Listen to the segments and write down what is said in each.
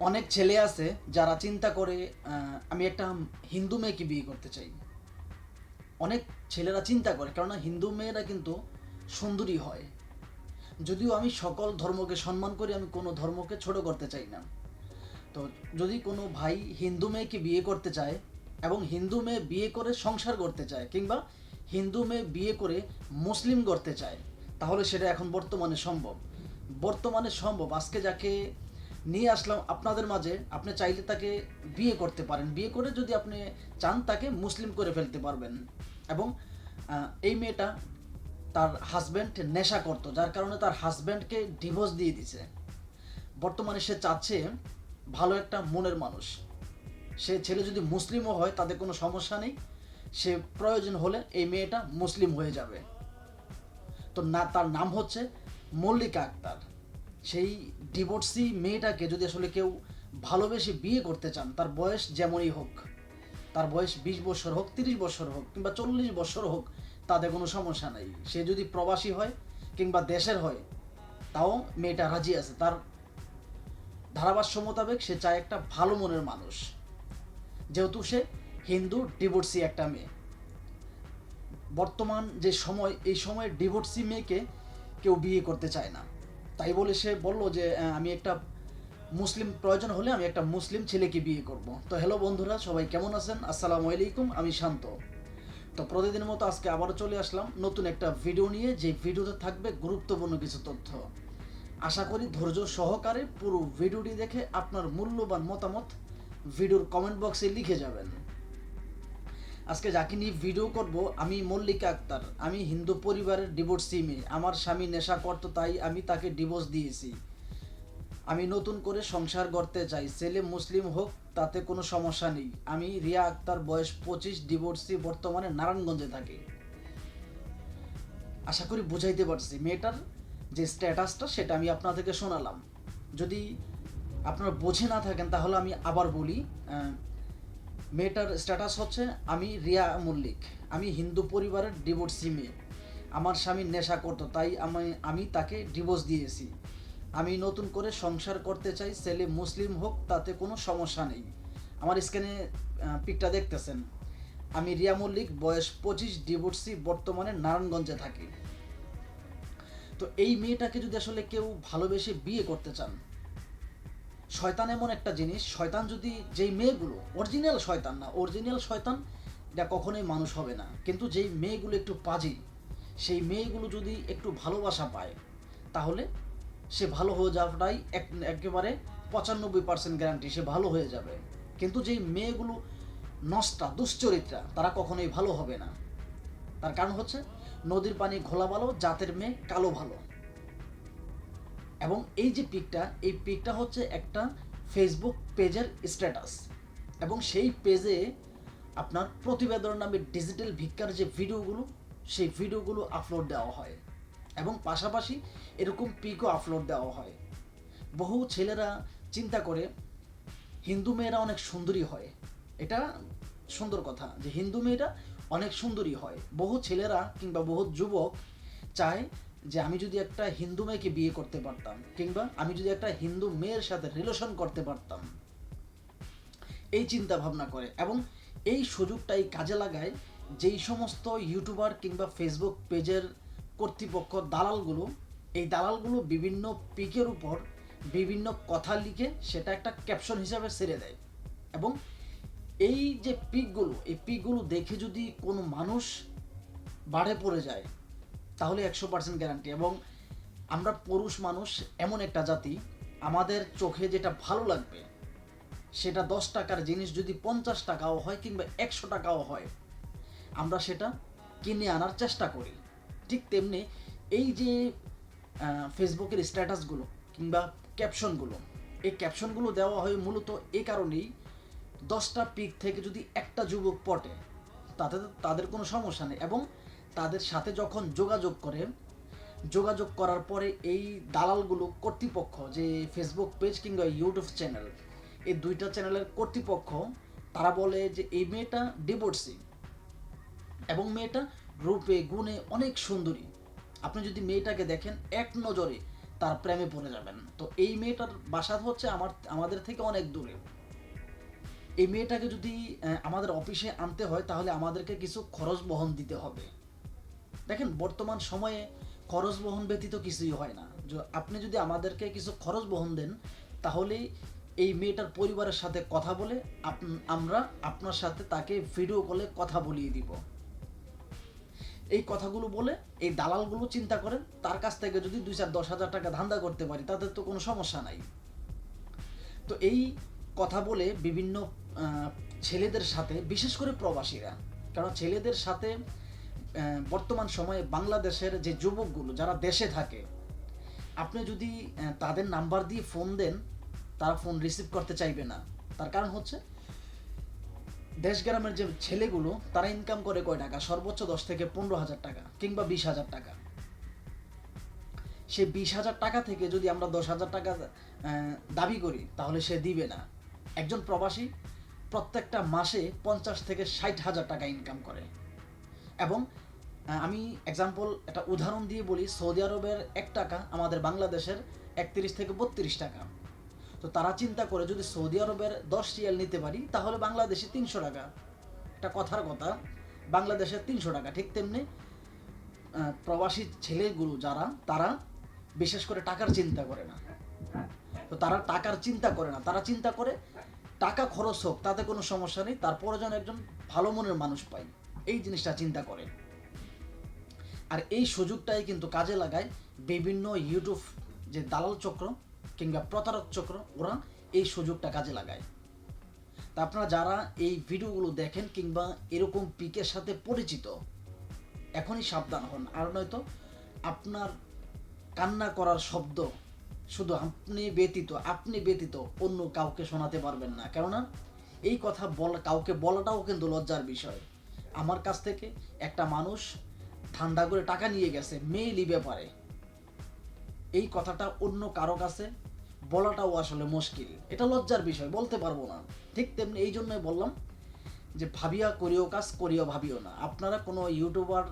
অনেক ছেলে আছে যারা চিন্তা করে আমি একটা হিন্দু মেয়েকে বিয়ে করতে চাই। অনেক ছেলেরা চিন্তা করে, কেননা হিন্দু মেয়েরা কিন্তু সুন্দরী হয়। যদিও আমি সকল ধর্মকে সম্মান করি, আমি কোনো ধর্মকে ছোট করতে চাই না। তো যদি কোনো ভাই হিন্দু মেয়েকে বিয়ে করতে চায় এবং হিন্দু মেয়ে বিয়ে করে সংসার করতে চায়, কিংবা হিন্দু মেয়ে বিয়ে করে মুসলিম করতে চায়, তাহলে সেটা এখন বর্তমানে সম্ভব। বর্তমানে সম্ভব। আজকে যাকে নিয়ে আসলাম আপনাদের মাঝে। আপনি চাইলে তাকে বিয়ে করতে পারেন। বিয়ে করে যদি আপনি চান তাকে মুসলিম করে ফেলতে পারবেন। এবং এই মেয়েটা তার হাজব্যান্ড নেশা করতো, যার কারণে তার হাজব্যান্ডকে ডিভোর্স দিয়ে দিছে। বর্তমানে সে চাচ্ছে ভালো একটা মনের মানুষ। সে ছেলে যদি মুসলিমও হয়, তাদের কোনো সমস্যা নেই। সে প্রয়োজন হলে এই মেয়েটা মুসলিম হয়ে যাবে। তো না, তার নাম হচ্ছে মল্লিকা আক্তার। সেই ডিভোর্সি মেয়েটাকে যদি আসলে কেউ ভালোবেসে বিয়ে করতে চান, তার বয়স যেমনই হোক, তার বয়স বিশ বছর হোক, তিরিশ বছর হোক, কিংবা চল্লিশ বছর হোক তাদের কোনো সমস্যা নেই। সে যদি প্রবাসী হয় কিংবা দেশের হয়, তাও মেয়েটা রাজি আছে। তার ধারাভাষ্য মোতাবেক সে চায় একটা ভালো মনের মানুষ। যেহেতু সে হিন্দু ডিভোর্সি একটা মেয়ে। বর্তমান যে সময়, এই সময় ডিভোর্সি মেয়েকে কেউ বিয়ে করতে চায় না। তাই বলে সে বলল যে আমি একটা মুসলিম, প্রয়োজন হলে আমি একটা মুসলিম ছেলেকে বিয়ে করব। তো হ্যালো বন্ধুরা, সবাই কেমন আছেন? আসসালামু আলাইকুম, আমি শান্ত। তো প্রতিদিনের মতো আজকে আবারও চলে আসলাম নতুন একটা ভিডিও নিয়ে, যে ভিডিওতে থাকবে গুরুত্বপূর্ণ কিছু তথ্য। আশা করি ধৈর্য সহকারে পুরো ভিডিওটি দেখে আপনার মূল্যবান মতামত ভিডিওর কমেন্ট বক্সে লিখে যাবেন। আজকে যাকে নিয়ে ভিডিও করব, আমি মল্লিকা আক্তার। আমি হিন্দু পরিবারের ডিভোর্সি মেয়ে। আমার স্বামী নেশা করতো, তাই আমি তাকে ডিভোর্স দিয়েছি। আমি নতুন করে সংসার করতে চাই। ছেলে মুসলিম হোক, তাতে কোনো সমস্যা নেই। আমি রিয়া আক্তার, বয়স পঁচিশ ডিভোর্সি বর্তমানে নারায়ণগঞ্জে থাকি। আশা করি বুঝাইতে পারছি। মেয়েটার যে স্ট্যাটাসটা সেটা আমি আপনাদেরকে শোনালাম। যদি আপনারা বুঝে না থাকেন, তাহলে আমি আবার বলি মেয়েটার স্ট্যাটাস হচ্ছে আমি রিয়া মল্লিক। আমি হিন্দু পরিবারের ডিভোর্সি মেয়ে। আমার স্বামী নেশা করতো, তাই আমি আমি তাকে ডিভোর্স দিয়েছি। আমি নতুন করে সংসার করতে চাই, ছেলে মুসলিম হোক, তাতে কোনো সমস্যা নেই। আমার স্ক্যানে পিকটা দেখতেছেন। আমি রিয়া মল্লিক, বয়স পঁচিশ ডিভোর্সি বর্তমানে নারায়ণগঞ্জে থাকি। তো এই মেয়েটাকে যদি আসলে কেউ ভালোবেসে বিয়ে করতে চান শয়তান এমন একটা জিনিস, শয়তান যদি যেই মেয়েগুলো অরিজিনাল শয়তান না অরিজিনাল শয়তান, এটা কখনোই মানুষ হবে না। কিন্তু যেই মেয়েগুলো একটু পাজি, সেই মেয়েগুলো যদি একটু ভালোবাসা পায়, তাহলে সে ভালো হয়ে যাওয়াটাই এক একেবারে পঁচানব্বই পার্সেন্ট গ্যারান্টি সে ভালো হয়ে যাবে। কিন্তু যেই মেয়েগুলো নষ্টা, দুশ্চরিত্রা, তারা কখনোই ভালো হবে না। তার কারণ হচ্ছে, নদীর পানি ঘোলা ভালো, জাতের মেয়ে কালো ভালো। এবং এই যে পিকটা, এই পিকটা হচ্ছে একটা ফেসবুক পেজের স্ট্যাটাস এবং সেই পেজে আপনার প্রতিবেদন নামে ডিজিটাল ভিক্ষার যে ভিডিওগুলো সেই ভিডিওগুলো আপলোড দেওয়া হয়। এবং পাশাপাশি এরকম পিকও আপলোড দেওয়া হয়। বহু ছেলেরা চিন্তা করে, হিন্দু মেয়েরা অনেক সুন্দরী হয়। এটা সুন্দর কথা যে হিন্দু মেয়েরা অনেক সুন্দরী হয়। বহু ছেলেরা কিংবা বহু যুবক চায় যে আমি যদি একটা হিন্দু মেয়েকে বিয়ে করতে পারতাম, কিংবা আমি যদি একটা হিন্দু মেয়ের সাথে রিলেশন করতে পারতাম, এই চিন্তা ভাবনা করে এবং এই সুযোগটাই কাজে লাগায় যেই সমস্ত ইউটিউবার কিংবা ফেসবুক পেজের কর্তৃপক্ষ দালালগুলো, এই দালালগুলো বিভিন্ন পিকের উপর বিভিন্ন কথা লিখে সেটা একটা ক্যাপশন হিসাবে ছেড়ে দেয়। এবং এই যে পিকগুলো, এই পিকগুলো দেখে যদি কোনো মানুষ বাড়ে পড়ে যায় তাহলে একশো পার্সেন্ট গ্যারান্টি এবং আমরা পুরুষ মানুষ, এমন একটা জাতি, আমাদের চোখে যেটা ভালো লাগবে, সেটা দশ টাকার জিনিস যদি পঞ্চাশ টাকাও হয় কিংবা একশো টাকাও হয়, আমরা সেটা কিনে আনার চেষ্টা করি। ঠিক তেমনি এই যে ফেসবুকের স্ট্যাটাসগুলো কিংবা ক্যাপশনগুলো এই ক্যাপশনগুলো দেওয়া হয় মূলত এ কারণেই দশটা পিক থেকে যদি একটা যুবক পটে, তাতে তাদের কোনো সমস্যা নেই। এবং তাদের সাথে যখন যোগাযোগ করে, যোগাযোগ করার পরে এই দালালগুলো কর্তৃপক্ষ, যে ফেসবুক পেজ কিংবা ইউটিউব চ্যানেল এই দুইটা চ্যানেলের কর্তৃপক্ষ, তারা বলে যে এই মেয়েটা ডিভোর্সি এবং মেয়েটা রূপে, গুণে অনেক সুন্দরী। আপনি যদি মেয়েটাকে দেখেন এক নজরে, তার প্রেমে পড়ে যাবেন। তো এই মেয়েটার বাসা হচ্ছে আমার, আমাদের থেকে অনেক দূরে। এই মেয়েটাকে যদি আমাদের অফিসে আনতে হয়, তাহলে আমাদেরকে কিছু খরচ বহন দিতে হবে। দেখেন, বর্তমান সময়ে খরচ বহন ব্যতীত কিছুই হয় না। আপনি যদি আমাদেরকে কিছু খরচ বহন দেন তাহলে এই মেয়েটার পরিবারের সাথে কথা বলে আমরা আপনার সাথে তাকে ভিডিও কলে কথা বলিয়ে দিব। এই কথাগুলো বলে এই দালালগুলো চিন্তা করেন, তার কাছ থেকে যদি দুই চার দশ হাজার টাকা ধান্দা করতে পারি তাদের তো কোনো সমস্যা নাই। তো এই কথা বলে বিভিন্ন ছেলেদের সাথে, বিশেষ করে প্রবাসীরা কারণ ছেলেদের সাথে বর্তমান সময়ে বাংলাদেশের যে যুবকগুলো, যারা দেশে থাকে, আপনি যদি তাদের নাম্বার দিয়ে ফোন দেন, তারা ফোন রিসিভ করতে চাইবে না। তার কারণ হচ্ছে, দেশ গ্রামের যে ছেলেগুলো, তারা ইনকাম করে কয় টাকা? সর্বোচ্চ দশ থেকে পনেরো হাজার টাকা, কিংবা বিশ হাজার টাকা। সে বিশ হাজার টাকা থেকে যদি আমরা দশ হাজার টাকা দাবি করি, তাহলে সে দিবে না। একজন প্রবাসী প্রত্যেকটা মাসে পঞ্চাশ থেকে ষাট হাজার টাকা ইনকাম করে। এবং আমি এক্সাম্পল একটা উদাহরণ দিয়ে বলি, সৌদি আরবের এক টাকা, আমাদের বাংলাদেশের একত্রিশ থেকে বত্রিশ টাকা। তো তারা চিন্তা করে, যদি সৌদি আরবের দশ রিয়াল নিতে পারি, তাহলে বাংলাদেশে তিনশো টাকা। একটা কথার কথা বাংলাদেশের তিনশো টাকা, ঠিক তেমনি প্রবাসী ছেলেগুলো যারা, তারা বিশেষ করে টাকার চিন্তা করে না। তো তারা টাকার চিন্তা করে না। তারা চিন্তা করে, টাকা খরচ হোক, তাতে কোনো সমস্যা নেই তারপরে যেন একজন ভালো মনের মানুষ পাই এই জিনিসটা চিন্তা করে। আর এই সুযোগটাই কিন্তু কাজে লাগায় বিভিন্ন ইউটিউব যে দালাল চক্র কিংবা প্রতারক চক্র, ওরা এই সুযোগটা কাজে লাগায়। তা আপনারা যারা এই ভিডিওগুলো দেখেন কিংবা এরকম পিকের সাথে পরিচিত, এখনই সাবধান হন। আর নয়তো আপনার কান্না করার শব্দ শুধু আপনি ব্যতীত আপনি ব্যতীত অন্য কাউকে শোনাতে পারবেন না। কেননা এই কথা বলা, কাউকে বলাটাও কিন্তু লজ্জার বিষয়। আমার কাছ থেকে একটা মানুষ ঠান্ডা করে টাকা নিয়ে গেছে মেইলি ব্যাপারে। এই কথাটা অন্য কারও কাছে বলাটাও আসলে মুশকিল। এটা লজ্জার বিষয়, বলতে পারব না। ঠিক তেমনি এই জন্যই বললাম যে, ভাবিয়া করিও কাজ, করিও ভাবিও না। আপনারা কোনো ইউটিউবার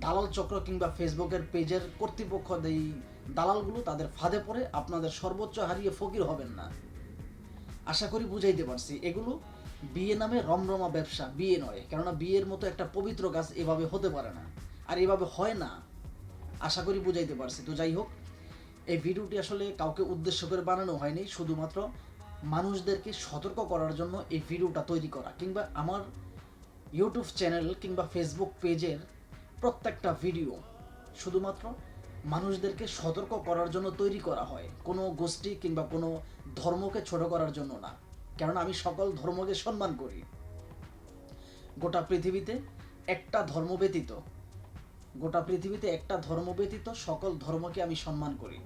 দালাল চক্র কিংবা ফেসবুকের পেজের কর্তৃপক্ষ এই দালালগুলো, তাদের ফাঁদে পড়ে আপনাদের সর্বোচ্চ হারিয়ে ফকির হবেন না। আশা করি বুঝাইতে পারছি। এগুলো বিয়ে নামে রমরমা ব্যবসা, বিয়ে নয়। কেননা বিয়ের মতো একটা পবিত্র কাজ এভাবে হতে পারে না। আর এভাবে হয় না। আশা করি বুঝাইতে পারছি। তো যাই হোক, এই ভিডিওটি আসলে কাউকে উদ্দেশ্য করে বানানো হয়নি, শুধুমাত্র মানুষদেরকে সতর্ক করার জন্য এই ভিডিওটা তৈরি করা। কিংবা আমার ইউটিউব চ্যানেল কিংবা ফেসবুক পেজের প্রত্যেকটা ভিডিও শুধুমাত্র মানুষদেরকে সতর্ক করার জন্য তৈরি করা হয়। কোনো গোষ্ঠী কিংবা কোনো ধর্মকে ছোট করার জন্য না। কেননা আমি সকল ধর্মকে সম্মান করি। গোটা পৃথিবীতে একটা ধর্ম ব্যতীত গোটা পৃথিবীতে একটা ধর্ম ব্যতীত সকল ধর্মকে আমি সম্মান করি।